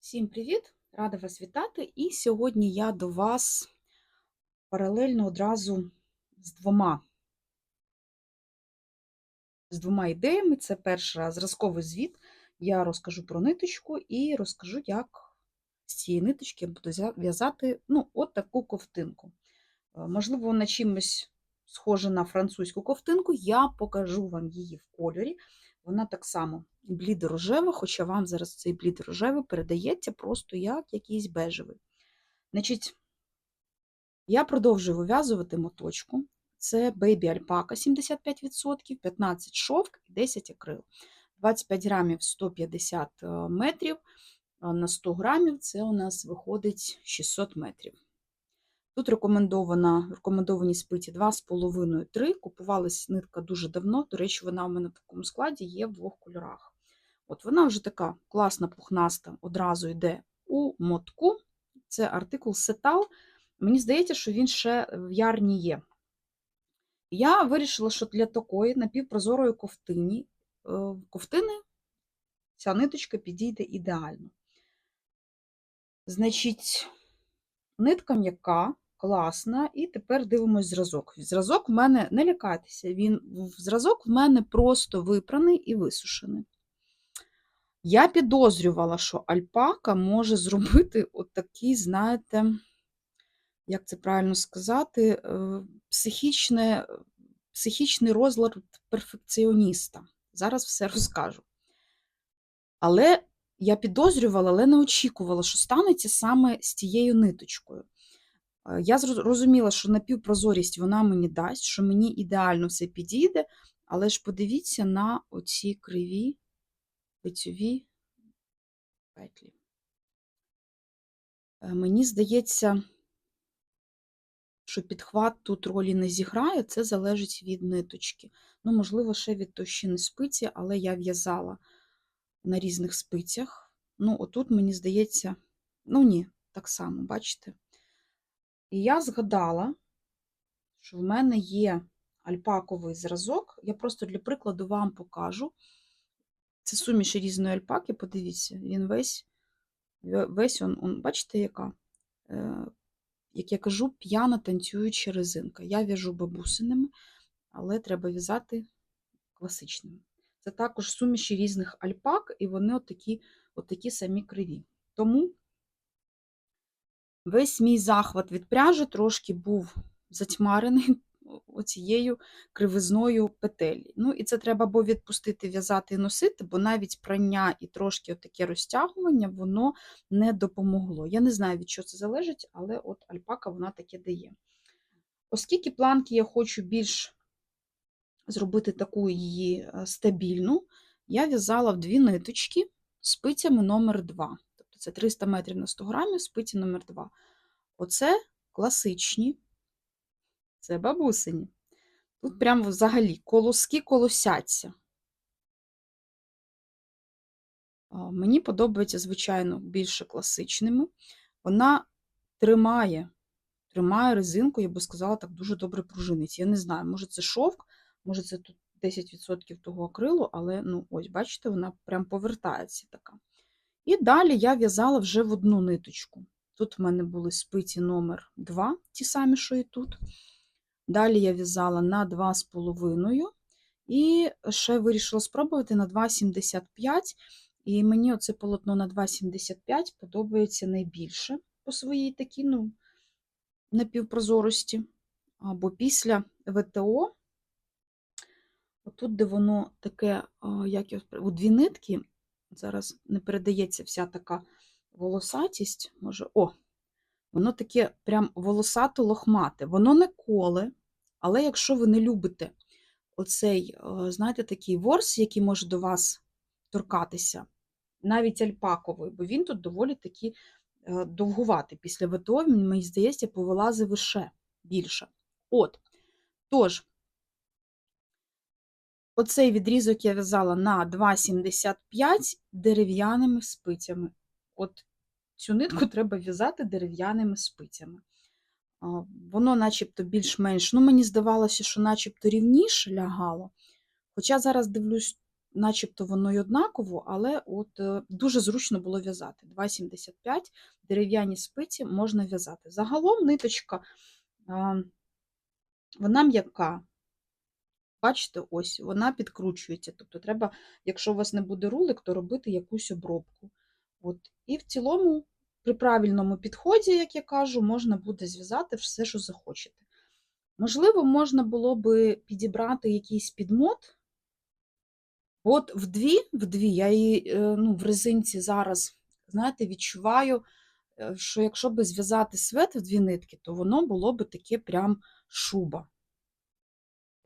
Всім привіт! Рада вас вітати. І сьогодні я до вас паралельно одразу з двома з двома ідеями. Це перша зразковий звіт. Я розкажу про ниточку і розкажу, як з цієї ниточки я буду в'язати ну, от таку ковтинку. Е, Можливо, вона чимось схожа на французьку ковтинку. Я покажу вам її в кольорі. Вона так само блідо-рожева, хоча вам зараз цей блідо-рожевий передається просто як якийсь бежевий. Значить, я продовжую вив'язувати моточку. Це Baby Alpaca 75%, 15 шовк і 10 акрил. 25 грамів 150 е, метрів, на 100 грамів це у нас виходить 600 метрів. Тут рекомендована, рекомендовані спиці 2,5-3. Купувалась нитка дуже давно. До речі, вона у мене в такому складі є в двох кольорах. От Вона вже така класна, пухнаста, одразу йде у мотку. Це артикул Сетал. Мені здається, що він ще в ярні є. Я вирішила, що для такої напівпрозорої ковтині, е, ковтини ця ниточка підійде ідеально. Значить, нитка м'яка, класна, і тепер дивимось зразок. Зразок в мене, не лякайтеся, він, зразок в мене просто випраний і висушений. Я підозрювала, що альпака може зробити отакий, знаєте, як це правильно сказати, е, психічне, психічний розлад перфекціоніста. Зараз все розкажу. Але я підозрювала, але не очікувала, що станеться саме з тією ниточкою. Е, Я зроз- розуміла, що напівпрозорість вона мені дасть, що мені ідеально все підійде, але ж подивіться на оці криві лицьові петлі. Е, Мені здається, що підхват тут ролі не зіграє, це залежить від ниточки. Ну, можливо, ще від товщини спиці, але я в'язала на різних спицях. Ну, отут, мені здається, ну ні, так само, бачите? І я згадала, що в мене є альпаковий зразок. Я просто для прикладу вам покажу. Це суміш різної альпаки, подивіться, він весь, весь он, он, бачите, яка? Е, як я кажу, п'яна танцююча резинка. Я в'яжу бабусиними, але треба в'язати класичними. Це також суміші різних альпак, і вони отакі, отакі самі криві. Тому весь мій захват від пряжі трошки був затьмарений оцією кривизною петелі. Ну, і це треба або відпустити, в'язати і носити, бо навіть прання і трошки таке розтягування, воно не допомогло. Я не знаю, від чого це залежить, але от альпака вона таке дає. Оскільки планки я хочу більш зробити таку її е, стабільну, я в'язала в дві ниточки спицями номер 2. Тобто це 300 метрів на 100 грамів, спиці номер 2. Оце класичні, це бабусині. Тут прямо взагалі колоски колосяться. Мені подобається, звичайно, більше класичними. Вона тримає, тримає резинку, я би сказала, так дуже добре пружинить. Я не знаю, може це шовк, може це тут 10% того акрилу, але ну, ось, бачите, вона прям повертається така. І далі я в'язала вже в одну ниточку. Тут в мене були спиці номер 2, ті самі, що і тут. Далі я в'язала на 2,5 і ще вирішила спробувати на 2,75. І мені оце полотно на 2,75 подобається найбільше по своїй такій ну, напівпрозорості. Бо після ВТО, отут, де воно таке, як спро- у дві нитки, зараз не передається вся така волосатість, може, о, воно таке прям волосато-лохмате. Воно не коле, але якщо ви не любите оцей, е, знаєте, такий ворс, який може до вас торкатися, навіть альпаковий, бо він тут доволі таки е, довгуватий. Після ВТО, мені здається, повилазив іще більше. От, тож, оцей відрізок я в'язала на 2,75 дерев'яними спицями. От цю нитку треба в'язати дерев'яними спицями. Воно начебто більш-менш, ну мені здавалося, що начебто рівніше лягало. Хоча зараз дивлюсь, начебто воно й однаково, але от е, дуже зручно було в'язати. 2,75 дерев'яні спиці можна в'язати. Загалом ниточка, вона м'яка. Бачите, ось вона підкручується. Тобто, треба, якщо у вас не буде рулик, то робити якусь обробку. От. І в цілому, при правильному підході, як я кажу, можна буде зв'язати все, що захочете. Можливо, можна було би підібрати якийсь підмот. От вдві, вдві, я її е, ну, в резинці зараз, знаєте, відчуваю, е, що якщо би зв'язати свет в дві нитки, то воно було би таке прям шуба.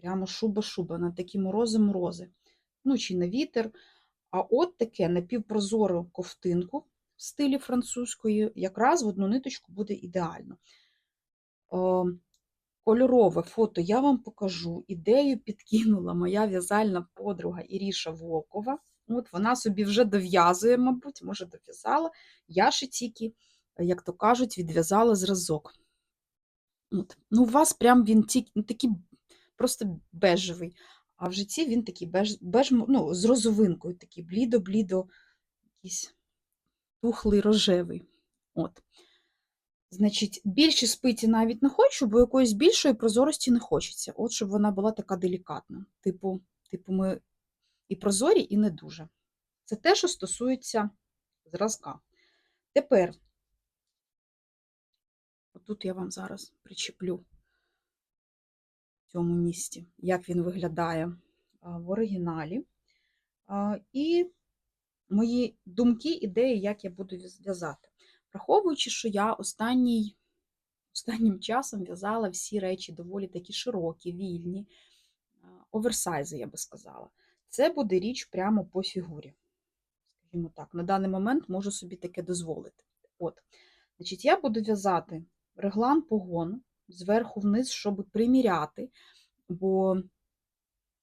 Прямо шуба-шуба, на такі морози-морози. Ну, чи на вітер. А от таке напівпрозору ковтинку в стилі французької, якраз в одну ниточку буде ідеально. Е, Кольорове фото я вам покажу. Ідею підкинула моя в'язальна подруга Іріша Волкова. От Вона собі вже дов'язує, мабуть, може, дов'язала. Я ще тільки, як то кажуть, відв'язала зразок. От. Ну, У вас прям він тільки, ну, такий просто бежевий, а в житті він такий беж, беж, ну, з розовинкою, такий блідо-блідо, якийсь тухлий рожевий. От. Значить, більші спиці навіть не хочу, бо якоїсь більшої прозорості не хочеться. От щоб вона була така делікатна. Типу, типу, ми і прозорі, і не дуже. Це те, що стосується зразка. Тепер, отут я вам зараз причеплю цьому місці, як він виглядає в оригіналі. І мої думки, ідеї, як я буду в'язати. Враховуючи, що я останній, останнім часом в'язала всі речі доволі такі широкі, вільні, оверсайзи, я би сказала. Це буде річ прямо по фігурі. Скажімо так, на даний момент можу собі таке дозволити. От. Значить, Я буду в'язати реглан погон зверху вниз, щоб приміряти, бо,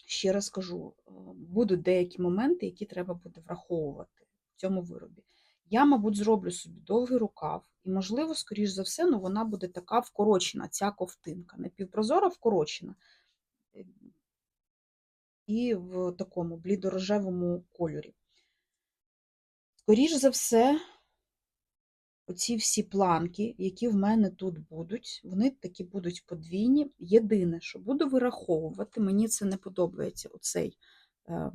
ще раз кажу, будуть деякі моменти, які треба буде враховувати в цьому виробі. Я, мабуть, зроблю собі довгий рукав, і, можливо, скоріш за все, ну, вона буде така вкорочена, ця ковтинка. Напівпрозора вкорочена. І в такому блідорожевому кольорі. Скоріш за все, оці всі планки, які в мене тут будуть, вони такі будуть подвійні. Єдине, що буду вираховувати, мені це не подобається оцей. Е,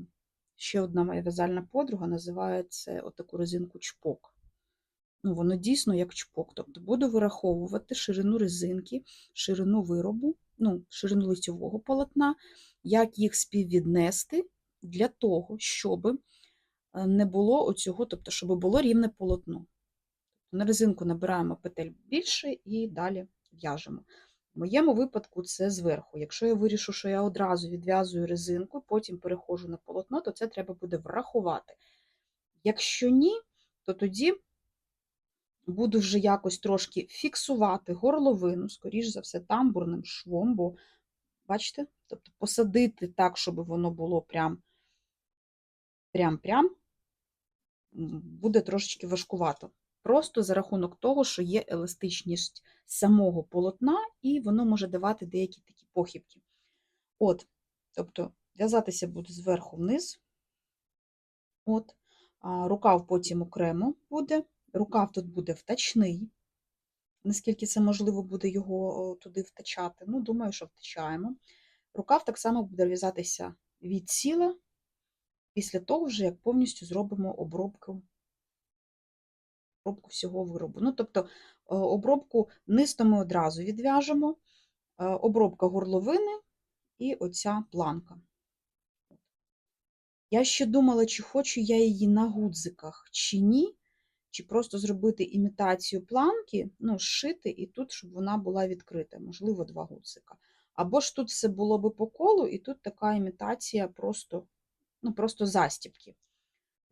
Ще одна моя в'язальна подруга називає це отаку резинку чпок. Ну, Воно дійсно як чпок. Тобто буду вираховувати ширину резинки, ширину виробу, ну, ширину лицьового полотна, як їх співвіднести для того, щоб е, не було оцього, тобто, щоб було рівне полотно. На резинку набираємо петель більше і далі в'яжемо. В моєму випадку це зверху. Якщо я вирішу, що я одразу відв'язую резинку, потім переходжу на полотно, то це треба буде врахувати. Якщо ні, то тоді буду вже якось трошки фіксувати горловину, скоріш за все, тамбурним швом, бо, бачите, тобто посадити так, щоб воно було прям прям-прям, буде трошечки важкувато. Просто за рахунок того, що є еластичність самого полотна, і воно може давати деякі такі похибки. От, тобто, в'язатися буде зверху вниз. От, а рукав потім окремо буде. Рукав тут буде втачний, наскільки це можливо буде його туди втачати. Ну, думаю, що втачаємо. Рукав так само буде в'язатися від ціла, після того, вже як повністю зробимо обробку обробку всього виробу. Ну, Тобто е, обробку нисто ми одразу відв'яжемо, е, обробка горловини і оця планка. Я ще думала, чи хочу я її на гудзиках, чи ні, чи просто зробити імітацію планки, ну, зшити, і тут, щоб вона була відкрита, можливо, два гудзика. Або ж тут все було би по колу, і тут така імітація просто, ну, просто застібки.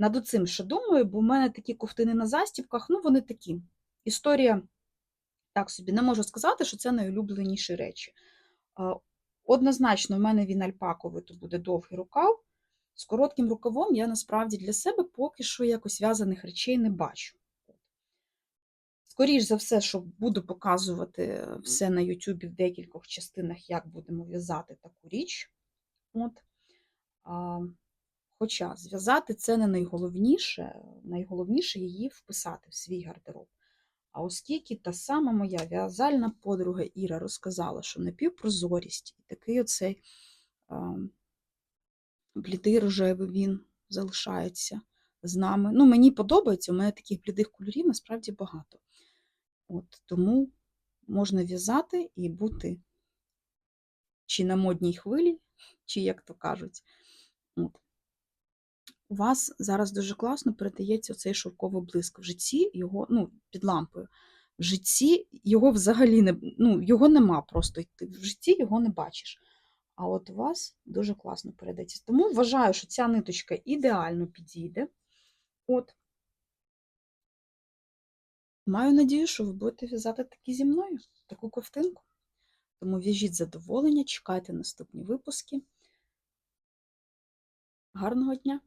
Над оцим ще думаю, бо в мене такі ковтини на застібках, ну, вони такі. Історія, так собі, не можу сказати, що це найулюбленіші речі. Однозначно, в мене він альпаковий, то буде довгий рукав. З коротким рукавом я насправді для себе поки що якось в'язаних речей не бачу. Скоріше за все, що буду показувати все на YouTube в декількох частинах, як будемо в'язати таку річ. От. Хоча зв'язати це не найголовніше, найголовніше її вписати в свій гардероб. А оскільки та сама моя в'язальна подруга Іра розказала, що напівпрозорість і такий оцей блідий рожевий він залишається з нами. Ну, мені подобається, у мене таких блідих кольорів насправді багато. От, тому можна в'язати і бути чи на модній хвилі, чи як то кажуть. От. У вас зараз дуже класно передається цей шовковий блиск. В житті його, ну, під лампою. В житті його взагалі не, ну, його нема просто. Ти в житті його не бачиш. А от у вас дуже класно передається. Тому вважаю, що ця ниточка ідеально підійде. От. Маю надію, що ви будете в'язати такі зі мною, таку ковтинку. Тому в'яжіть задоволення, чекайте наступні випуски. Гарного дня!